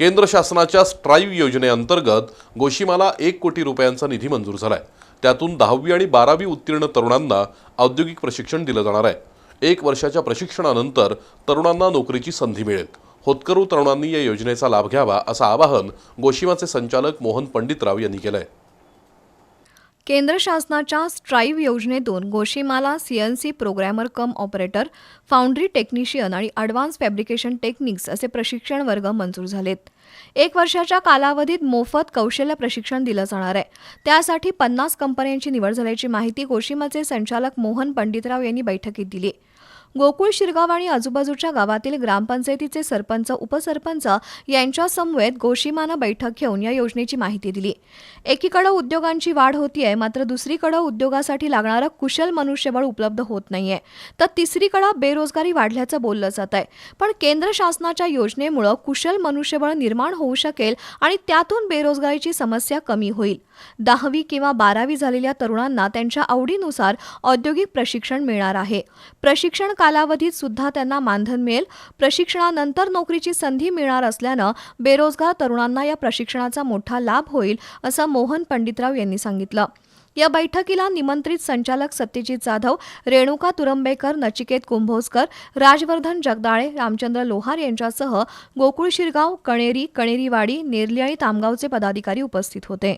केंद्र शासनाच्या स्ट्राईव्ह योजनेअंतर्गत गोशिमाला एक कोटी रुपयांचा निधी मंजूर झाला आहे त्यातून दहावी आणि बारावी उत्तीर्ण तरुणांना औद्योगिक प्रशिक्षण दिलं जाणार आहे. एक वर्षाच्या प्रशिक्षणानंतर तरुणांना नोकरीची संधी मिळेल. होतकरू तरुणांनी या योजनेचा लाभ घ्यावा असं आवाहन गोशिमाचे संचालक मोहन पंडितराव यांनी केलं आहे केंद्र शासनाच्या स्ट्राईव्ह योजनेतून गोशीमाला CNC programmer cum operator foundry technician आणि अडव्हान्स फॅब्रिकेशन टेक्निक्स असे प्रशिक्षण वर्ग मंजूर झालेत. एक वर्षाच्या कालावधीत मोफत कौशल्य प्रशिक्षण दिलं जाणार आहे. त्यासाठी पन्नास कंपन्यांची निवड झाल्याची माहिती गोशिमाचे संचालक मोहन पंडितराव यांनी बैठकीत दिली. गोकुळ शिरगाव आणि आजूबाजूच्या गावातील ग्रामपंचायतीचे सरपंच उपसरपंच यांच्या समवेत गोशिमानं बैठक घेऊन या योजनेची माहिती दिली. एकीकडे उद्योगांची वाढ होतीये मात्र दुसरीकडे उद्योगासाठी लागणारं कुशल मनुष्यबळ उपलब्ध होत नाहीये. तर तिसरीकडे बेरोजगारी वाढल्याचं बोललं जात आहे पण केंद्र शासनाच्या योजनेमुळं कुशल मनुष्यबळ निर्माण होऊ शकेल आणि त्यातून बेरोजगारीची समस्या कमी होईल. दहावी किंवा बारावी झालेल्या तरुणांना त्यांच्या आवडीनुसार औद्योगिक प्रशिक्षण मिळणार आहे. प्रशिक्षण कालावधीत सुद्धा त्यांना मानधन मिळेल. प्रशिक्षणानंतर नोकरीची संधी मिळणार असल्यानं बेरोजगार तरुणांना या प्रशिक्षणाचा मोठा लाभ होईल असं मोहन पंडितराव यांनी सांगितलं. या बैठकीला निमंत्रित संचालक सत्यजित जाधव रेणुका तुरंबेकर नचिकेत कुंभोजकर राजवर्धन जगदाळे रामचंद्र लोहार यांच्यासह गोकुळ शिरगाव कणेरी कणेरीवाडी नेरली आणि तामगावचे पदाधिकारी उपस्थित होते.